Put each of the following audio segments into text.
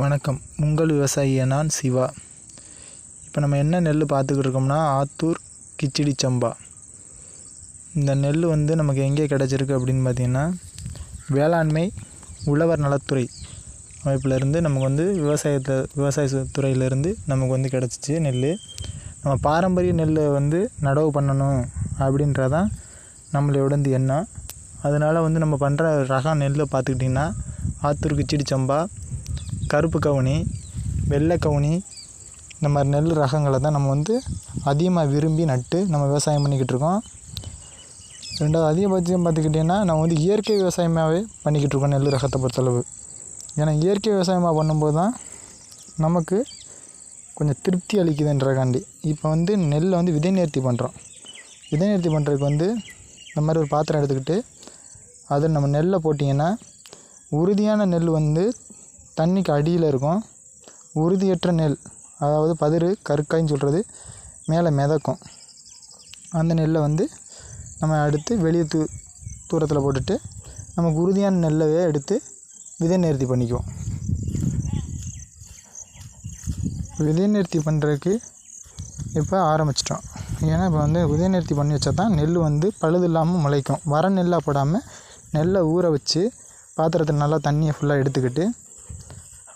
வணக்கம். உங்கள் விவசாயிய நான் சிவா. இப்போ நம்ம என்ன நெல் பார்த்துக்கிட்டு இருக்கோம்னா ஆத்தூர் கிச்சடி சம்பா. இந்த நெல் வந்து நமக்கு எங்கே கிடச்சிருக்கு அப்படின்னு பார்த்தீங்கன்னா வேளாண்மை உழவர் நலத்துறை அமைப்பிலேருந்து நமக்கு வந்து விவசாயத்தை விவசாய துறையிலேருந்து நமக்கு வந்து கிடச்சிச்சு நெல் நம்ம பாரம்பரிய நெல்லை வந்து நடவு பண்ணணும் அப்படின்றதான் நம்மளோட வந்து எண்ணம். அதனால் வந்து நம்ம பண்ணுற ரகம் நெல்லை பார்த்துக்கிட்டிங்கன்னா ஆத்தூர் கிச்சடி சம்பா கருப்பு கவுனி வெள்ளை கவுனி இந்த மாதிரி நெல் ரகங்களை தான் நம்ம வந்து அதிகமாக விரும்பி நட்டு நம்ம விவசாயம் பண்ணிக்கிட்டு இருக்கோம். ரெண்டாவது அதிகபட்சம் பார்த்துக்கிட்டிங்கன்னா நம்ம வந்து இயற்கை விவசாயமாகவே பண்ணிக்கிட்டு இருக்கோம் நெல் ரகத்தை பொறுத்தளவு. ஏன்னா இயற்கை விவசாயமாக பண்ணும்போது தான் நமக்கு கொஞ்சம் திருப்தி அளிக்குதுன்றக்காண்டி. இப்போ வந்து நெல்லை வந்து விதை நேர்த்தி பண்ணுறோம் விதை நேர்த்தி பண்ணுறதுக்கு வந்து இந்த மாதிரி ஒரு பாத்திரம் எடுத்துக்கிட்டு அதில் நம்ம நெல்லை போட்டிங்கன்னா உறுதியான நெல் வந்து தண்ணிக்கு அடியில் இருக்கும். உறுதியற்ற நெல் அதாவது பதிரு கருக்காயின்னு சொல்கிறது மேலே மிதக்கும். அந்த நெல்லை வந்து நம்ம எடுத்து வெளியே தூ தூரத்தில் போட்டுட்டு நமக்கு உறுதியான நெல்லவே எடுத்து விதை நேர்த்தி பண்ணிக்குவோம். விதை நேர்த்தி பண்ணுறதுக்கு இப்போ ஆரம்பிச்சிட்டோம். ஏன்னா இப்போ வந்து விதை நேர்த்தி பண்ணி வச்சா தான் நெல் வந்து பழுது இல்லாமல் முளைக்கும். வர நெல்லாக போடாமல் நெல்லை ஊற வச்சு பாத்திரத்தில் நல்லா தண்ணியை ஃபுல்லாக எடுத்துக்கிட்டு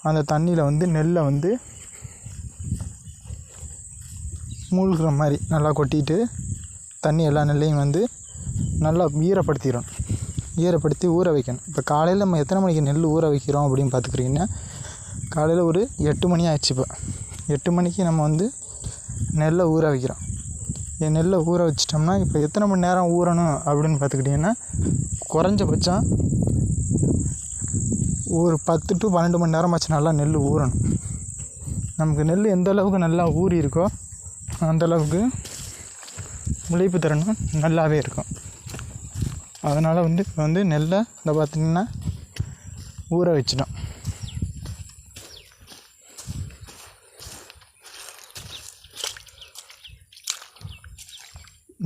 அந்த தண்ணியில் வந்து நெல்லை வந்து மூழ்கிற மாதிரி நல்லா கொட்டிட்டு தண்ணி எல்லா நெல்லையும் வந்து நல்லா ஈரப்படுத்திடணும். ஈரப்படுத்தி ஊற வைக்கணும். இப்போ காலையில் நம்ம எத்தனை மணிக்கு நெல் ஊற வைக்கிறோம் அப்படின்னு பார்த்துக்கிட்டிங்கன்னா காலையில் ஒரு எட்டு மணி ஆயிடுச்சு இப்போ. எட்டு மணிக்கு நம்ம வந்து நெல்லை ஊற வைக்கிறோம். என் நெல்லை ஊற வச்சிட்டோம்னா இப்போ எத்தனை மணி நேரம் ஊறணும் அப்படின்னு பார்த்துக்கிட்டிங்கன்னா குறைஞ்சபட்சம் ஒரு பத்து டு பன்னெண்டு மணி நேரமாச்சு நல்லா நெல் ஊறணும். நமக்கு நெல் எந்த அளவுக்கு நல்லா ஊறி இருக்கோ அந்தளவுக்கு முளைப்பு திறனும் நல்லாவே இருக்கும். அதனால் வந்து இப்போ வந்து நெல்லை இந்த பார்த்திங்கன்னா ஊற வச்சிட்டோம்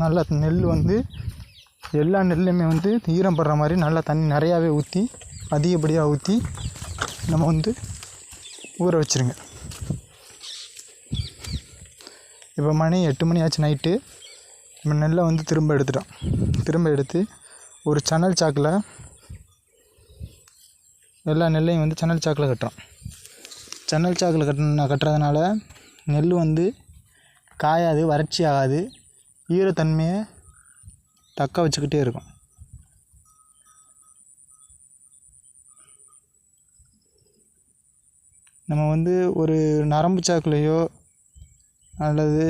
நல்லா நெல் வந்து எல்லா நெல்லுமே வந்து ஈரம் படுற மாதிரி நல்லா தண்ணி நிறையாவே ஊற்றி அதிகப்படியாக ஊற்றி நம்ம வந்து ஊற வச்சிருங்க. இப்போ மணி எட்டு மணி ஆச்சு நைட்டு. நம்ம நெல்லை வந்து திரும்ப எடுத்துட்டோம். திரும்ப எடுத்து ஒரு சணல் சாக்கில் எல்லா நெல்லையும் வந்து சணல் சாக்கில் கட்டுறோம். சன்னல் சாக்கில் கட்டின கட்டுறதுனால நெல் வந்து காயாது வறட்சி ஆகாது. ஈரத்தன்மையை தக்க வச்சுக்கிட்டே இருக்கும். நம்ம வந்து ஒரு நரம்பு சாக்குலையோ அல்லது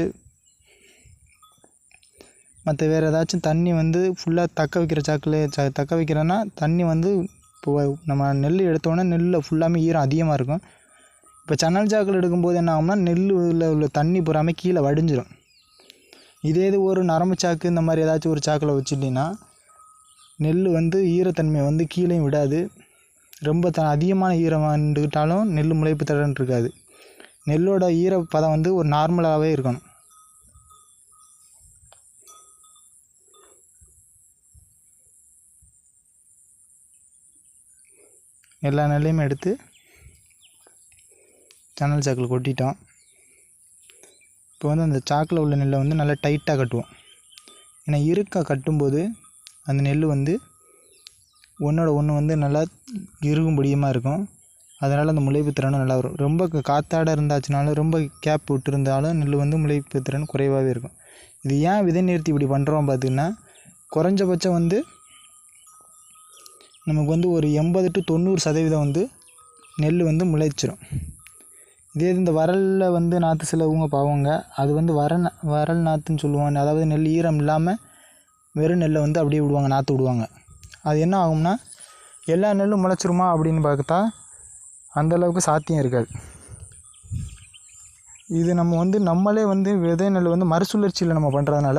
மற்ற வேறு ஏதாச்சும் தண்ணி வந்து ஃபுல்லாக தக்க வைக்கிற சாக்கில் ச தக்க வைக்கிறோன்னா தண்ணி வந்து இப்போ நம்ம நெல் எடுத்தோடனே நெல்லில் ஃபுல்லாமே ஈரம் அதிகமாக இருக்கும். இப்போ சன்னல் சாக்கில் எடுக்கும்போது என்ன ஆகும்னா நெல்லில் உள்ள தண்ணி பூராமே கீழே வடிஞ்சிடும் இதே இது ஒரு நரம்பு சாக்கு இந்த மாதிரி ஏதாச்சும் ஒரு சாக்கில் வச்சுட்டிங்கன்னா நெல் வந்து ஈரத்தன்மையை வந்து கீழேயும் விடாது. ரொம்ப த அதிகமான ஈரம் வந்துக்கிட்டாலும் நெல் முளைப்பு திறன் இருக்காது. நெல்லோட ஈரப்பதம் வந்து ஒரு நார்மலாகவே இருக்கணும். எல்லா நெல்லையுமே எடுத்து ஜன்னல் சாக்கில் கொட்டிட்டோம். இப்போ வந்து அந்த சாக்கில் உள்ள நெல்லை வந்து நல்லா டைட்டாக கட்டுவோம். ஏன்னா இருக்க கட்டும்போது அந்த நெல் வந்து ஒன்றோட ஒன்று வந்து நல்லா இறுகும்படியமாக இருக்கும். அதனால் அந்த முளைப்பு திறனும் நல்லா வரும். ரொம்ப காற்றாட காத்தாட இருந்தாச்சுனாலும் ரொம்ப கேப் விட்டுருந்தாலும் நெல் வந்து முளைப்பு திறன் குறைவாகவே இருக்கும். இது ஏன் விதை நிறுத்தி இப்படி பண்ணுறோம் பார்த்திங்கன்னா குறைஞ்சபட்சம் வந்து நமக்கு வந்து ஒரு எண்பது டு தொண்ணூறு சதவீதம் வந்து நெல் வந்து முளைச்சிரும். இதே இது இந்த வரலில் வந்து நாற்று சிலவங்க பாவங்க. அது வந்து வர வரல் நாற்றுன்னு சொல்லுவாங்க. அதாவது நெல் ஈரம் இல்லாமல் வெறும் நெல்லை வந்து அப்படியே விடுவாங்க நாற்று விடுவாங்க. அது என்ன ஆகும்னா எல்லா நெல்லும் முளைச்சிருமா அப்படின்னு பார்த்தா அந்தளவுக்கு சாத்தியம் இருக்காது. இது நம்ம வந்து நம்மளே வந்து விதை நெல் வந்து மறுசுழற்சியில் நம்ம பண்ணுறதுனால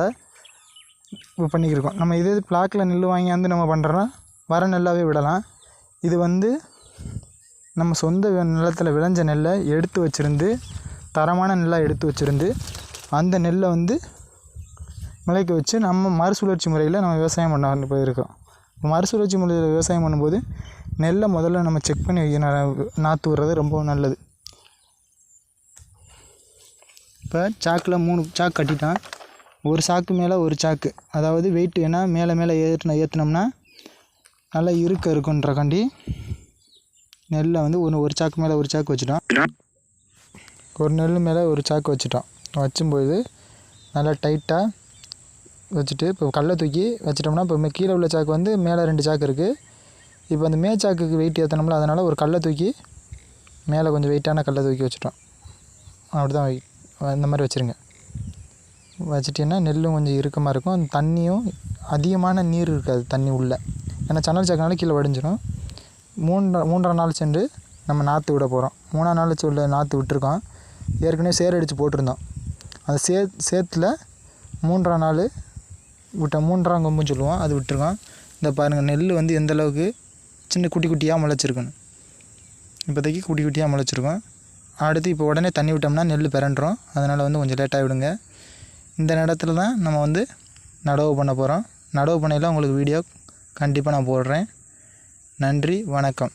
இப்போ பண்ணிக்கிருக்கோம். நம்ம இதே பிளாக்கில் நெல் வாங்கியாந்து நம்ம பண்ணுறோன்னா வர நெல்லாகவே விடலாம். இது வந்து நம்ம சொந்த நிலத்தில் விளைஞ்ச நெல்லை எடுத்து வச்சிருந்து தரமான நெல்லாக எடுத்து வச்சிருந்து அந்த நெல்லை வந்து முளைக்க வச்சு நம்ம மறுசுழற்சி முறையில் நம்ம விவசாயம் பண்ண போயிருக்கோம். மறுசுழற்சி முறையில் விவசாயம் பண்ணும்போது நெல்லை முதல்ல நம்ம செக் பண்ணி நாற்று விடுறது ரொம்ப நல்லது. இப்போ சாக்கில் மூணு சாக்கு கட்டிட்டான் ஒரு சாக்கு மேலே ஒரு சாக்கு. அதாவது வெயிட் ஏன்னா மேலே மேலே ஏற்றின ஏற்றினோம்னா நல்லா இருக்க இருக்குன்றக்காண்டி நெல்லை வந்து ஒன்று ஒரு சாக்கு மேலே ஒரு சாக்கு வச்சுட்டான் ஒரு நெல் மேலே ஒரு சாக்கு வச்சுட்டான் வச்சும்போது நல்லா டைட்டாக வச்சுட்டு இப்போ கல்லை தூக்கி வச்சிட்டோம்னா இப்போ கீழே உள்ள சாக்கு வந்து மேலே ரெண்டு சாக்கு இருக்குது இப்போ அந்த மே சாக்குக்கு வெயிட் ஏற்றணும்ல அதனால் ஒரு கல்லை தூக்கி மேலே கொஞ்சம் வெயிட்டான கல்லை தூக்கி வச்சுட்டோம். அப்படி தான் இந்த மாதிரி வச்சுருங்க. வச்சிட்டிங்கன்னா நெல்லும் கொஞ்சம் இறுக்கமாக இருக்கும். அந்த தண்ணியும் அதிகமான நீர் இருக்காது தண்ணி உள்ளே. ஏன்னா சன்னல் சாக்குனால கீழே வடிஞ்சிடும் மூன்றரை மூன்றரை நாள் சென்று நம்ம நாற்று விட போகிறோம் மூணாம் நாள் உள்ள நாற்று விட்டுருக்கோம். ஏற்கனவே சேர் அடித்து போட்டிருந்தோம். அந்த சே சேத்தில் மூன்றாம் நாள் விட்ட மூன்றாம் கொம்புன்னு சொல்லுவோம் அது விட்டுருக்கான். இந்த பாருங்கள் நெல் வந்து எந்த அளவுக்கு சின்ன குட்டி குட்டியாக முளைச்சிருக்குன்னு. இப்போதைக்கு குட்டி குட்டியாக முளைச்சிருக்கோம். அடுத்து இப்போ உடனே தண்ணி விட்டோம்னா நெல் பிறண்டுரும். அதனால் வந்து கொஞ்சம் லேட்டாக விடுங்க இந்த நேரத்தில் தான் நம்ம வந்து நடவு பண்ண போகிறோம் நடவு பண்ணையில் உங்களுக்கு வீடியோ கண்டிப்பாக நான் போடுறேன். நன்றி வணக்கம்.